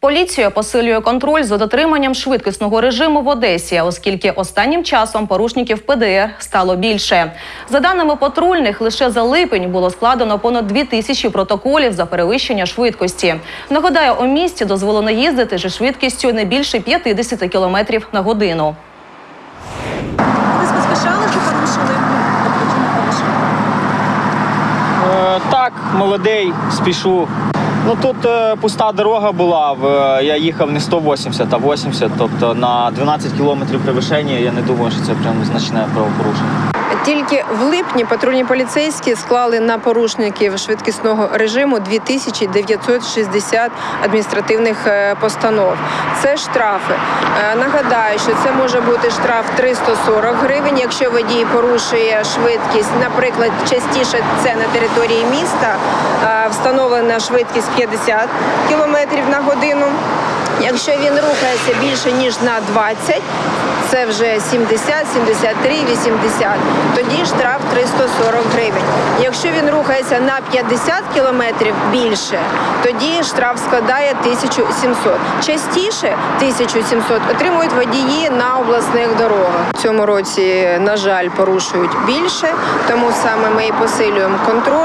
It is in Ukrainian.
Поліція посилює контроль за дотриманням швидкісного режиму в Одесі, оскільки останнім часом порушників ПДР стало більше. За даними патрульних, лише за липень було складено понад 2 тисячі протоколів за перевищення швидкості. Нагадаю, у місті дозволено їздити зі швидкістю не більше 50 км на годину. Е, так, молодий, спішу. Ну тут е, пуста дорога була. В, е, я їхав не 180, а 80, тобто на 12 кілометрів перевищення. Я не думаю, що це прям значне правопорушення. Тільки в липні патрульні поліцейські склали на порушників швидкісного режиму 2960 адміністративних е, постанов. Це штрафи. Е, Нагадаю, що це може бути штраф 340 гривень, якщо водій порушує швидкість, наприклад, частіше це на території міста, встановлена швидкість 50 км на годину. Якщо він рухається більше ніж на 20, це вже 70, 73, 80, тоді штраф 340 гривень. Якщо він рухається на 50 кілометрів більше, тоді штраф складає 1700. Частіше 1700 отримують водії на обласних дорогах. В цьому році, на жаль, порушують більше, тому саме ми і посилюємо контроль.